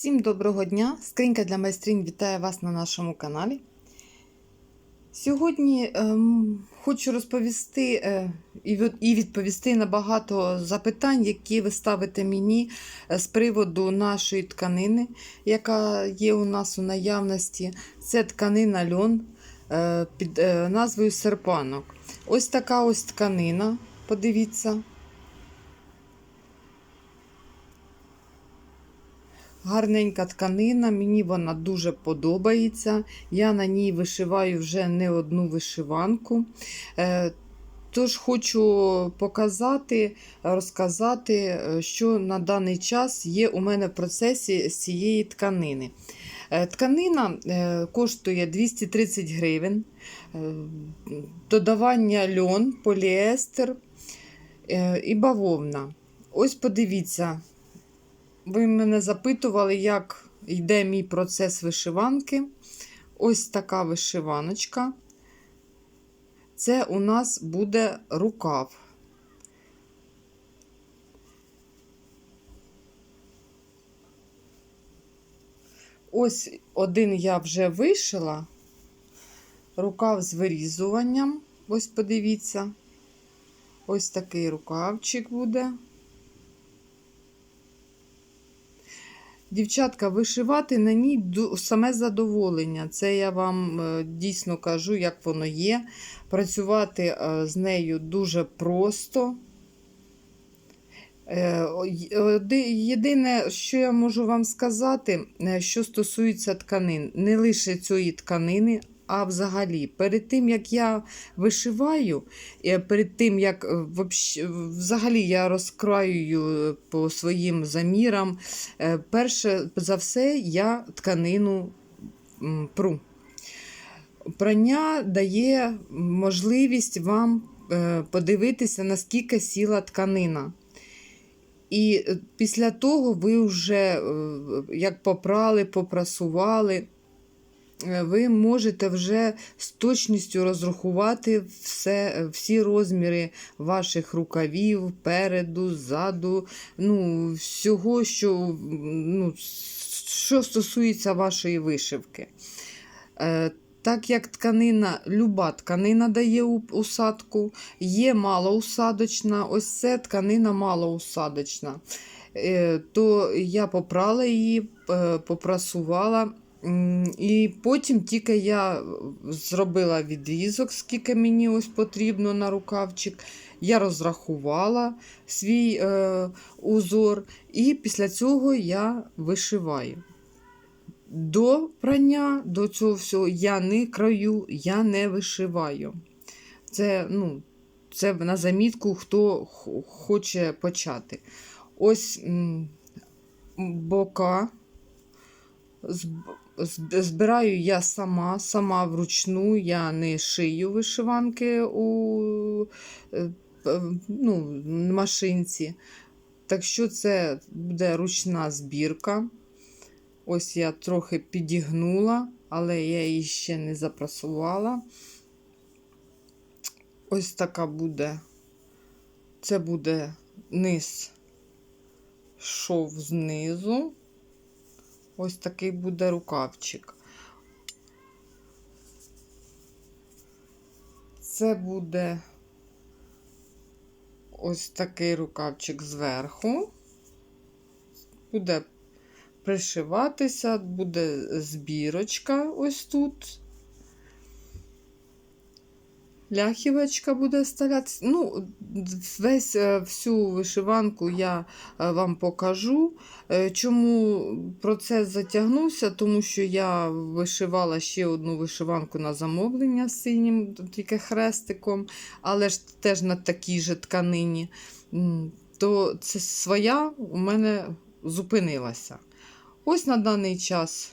Всім доброго дня! Скринька для майстринь вітає вас на нашому каналі. Сьогодні ем, хочу розповісти е, і відповісти на багато запитань, які ви ставите мені е, з приводу нашої тканини, яка є у нас у наявності. Це тканина льон е, під е, назвою серпанок. Ось така ось тканина. Подивіться. Гарненька тканина, мені вона дуже подобається. Я на ній вишиваю вже не одну вишиванку. Е, Тож хочу показати, розказати, е, що на даний час є у мене в процесі з цієї тканини. Е, Тканина коштує 230 гривень. Додавання льон, поліестер і бавовна. Ось подивіться. Ви мене запитували, як йде мій процес вишиванки. Ось така вишиваночка. Це у нас буде рукав. Ось один я вже вишила. Рукав з вирізуванням. Ось подивіться. Ось такий рукавчик буде. Дівчатка, вишивати на ній саме задоволення. Це я вам е, дійсно кажу, як воно є. Працювати е, з нею дуже просто. Е, Єдине, що я можу вам сказати, що стосується тканин, не лише цієї тканини, а взагалі, перед тим як я вишиваю, е, перед тим як е, взагалі я розкраюю е, по своїм замірам, перше за все я тканину пру. Прання дає можливість вам подивитися, наскільки сіла тканина. І після того ви вже як попрали, попрасували, ви можете вже з точністю розрахувати все, е, всі розміри ваших рукавів, переду, ззаду, ну, всього, що, ну, що стосується вашої вишивки. Е, Так як тканина, люба тканина дає усадку, є малоусадочна, ось це тканина малоусадочна. Е, То я попрала її, е, попрасувала. І потім тільки я зробила відрізок, скільки мені ось потрібно на рукавчик. Я розрахувала свій е, узор, і після цього я вишиваю. До прання, до цього всього я не краю, я не вишиваю. Це, ну, це на замітку, хто хоче почати. Ось бока збираю я сама, сама вручну, я не шию вишиванки у е, ну, машинці. Так що це буде ручна збірка. Ось я трохи підігнула, але я її ще не запрасувала. Ось така буде. Це буде низ шов знизу. Ось такий буде рукавчик. Це буде ось такий рукавчик зверху. Буде пришиватися, буде збірочка ось тут. Ляхівочка буде сталятися. Ну, весь е, всю вишиванку я е, вам покажу. Е, Чому процес затягнувся? Тому що я вишивала ще одну вишиванку на замовлення з синім, тільки хрестиком, але ж теж на такій же тканині. То це своя у мене зупинилася. Ось на даний час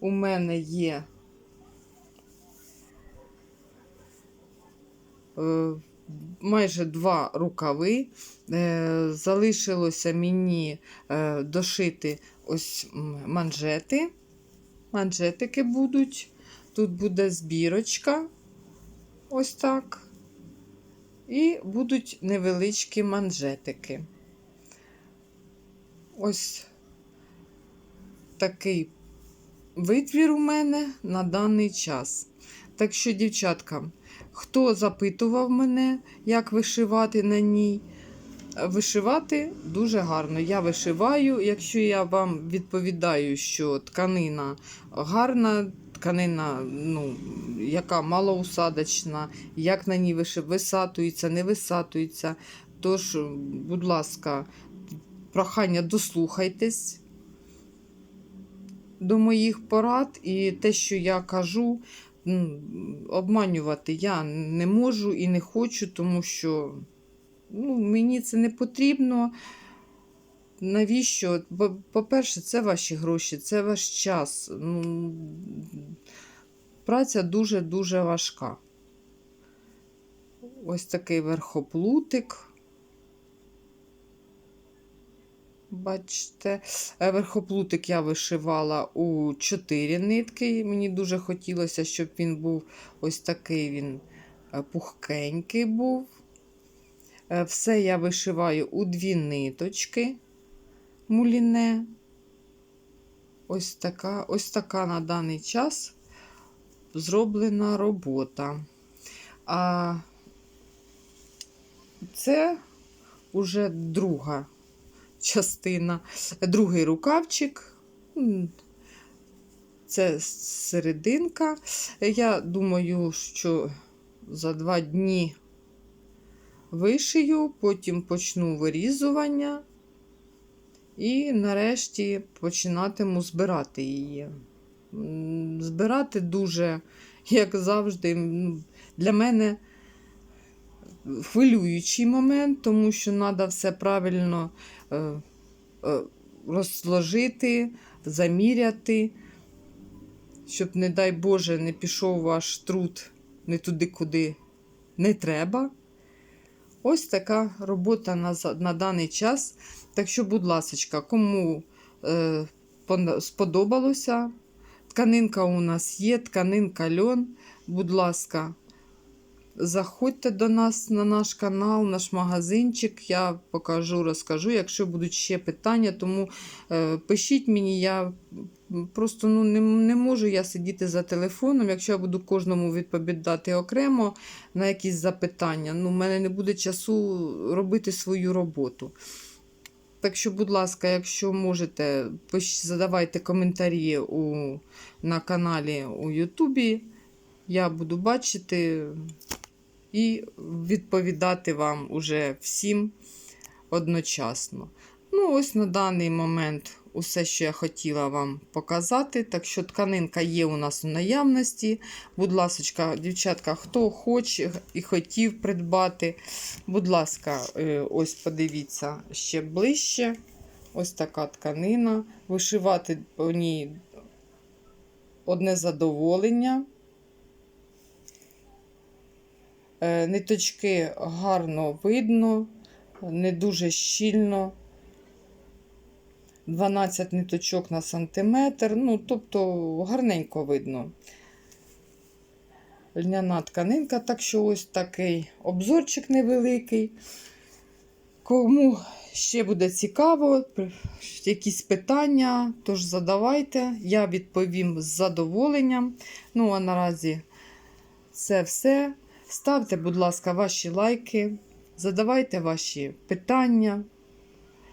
у мене є майже два рукави. Е, Залишилося мені е, дошити ось манжети. Манжетики будуть. Тут буде збірочка. Ось так. І будуть невеличкі манжетики. Ось такий витвір у мене на даний час. Так що, дівчатка, хто запитував мене, як вишивати на ній, вишивати дуже гарно. Я вишиваю, якщо я вам відповідаю, що тканина гарна, тканина, ну, яка малоусадочна, як на ній висатується, не висатується. Тож, будь ласка, прохання дослухайтесь до моїх порад, і те, що я кажу, обманювати я не можу і не хочу, тому що ну, мені це не потрібно. Навіщо? По-перше, це ваші гроші, це ваш час. Ну, праця дуже-дуже важка. Ось такий верхоплутик. Бачите, Е, верхоплутик я вишивала у 4 нитки. Мені дуже хотілося, щоб він був ось такий він е, пухкенький був. Е, Все я вишиваю у дві ниточки муліне. Ось така, ось така на даний час зроблена робота. А це уже друга частина, другий рукавчик. Це серединка. Я думаю, що за два дні вишию, потім почну вирізування і нарешті починатиму збирати її. Збирати дуже, як завжди, для мене хвилюючий момент, тому що треба все правильно е, е, розложити, заміряти, щоб, не дай Боже, не пішов ваш труд не туди, куди не треба. Ось така робота на, на даний час. Так що, будь ласка, кому е, сподобалося, тканинка у нас є, тканинка льон. Будь ласка, заходьте до нас на наш канал, наш магазинчик. Я покажу, розкажу, якщо будуть ще питання, тому е, пишіть мені, я просто ну, не, не можу я сидіти за телефоном. Якщо я буду кожному відповідати окремо на якісь запитання, ну, в мене не буде часу робити свою роботу. Так що, будь ласка, якщо можете, задавайте коментарі у, на каналі у Ютубі. Я буду бачити і відповідати вам уже всім одночасно. Ну, ось на даний момент усе, що я хотіла вам показати. Так що тканинка є у нас у наявності. Будь ласка, дівчатка, хто хоче і хотів придбати, будь ласка, е, ось подивіться ще ближче. Ось така тканина. Вишивати по ній одне задоволення. Е, Ниточки гарно видно, не дуже щільно. 12 ниточок на сантиметр. Ну, тобто гарненько видно. Льняна тканинка, так що ось такий обзорчик невеликий. Кому ще буде цікаво, якісь питання, тож задавайте, я відповім з задоволенням. Ну, а наразі це все. Ставте, будь ласка, ваші лайки, задавайте ваші питання,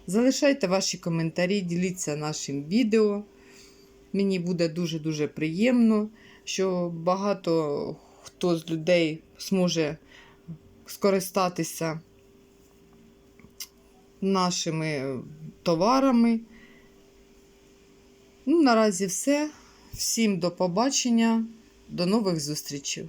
залишайте ваші коментарі, діліться нашим відео. Мені буде дуже-дуже приємно, що багато хто з людей зможе скористатися нашими товарами. Ну, наразі все. Всім до побачення, до нових зустрічей.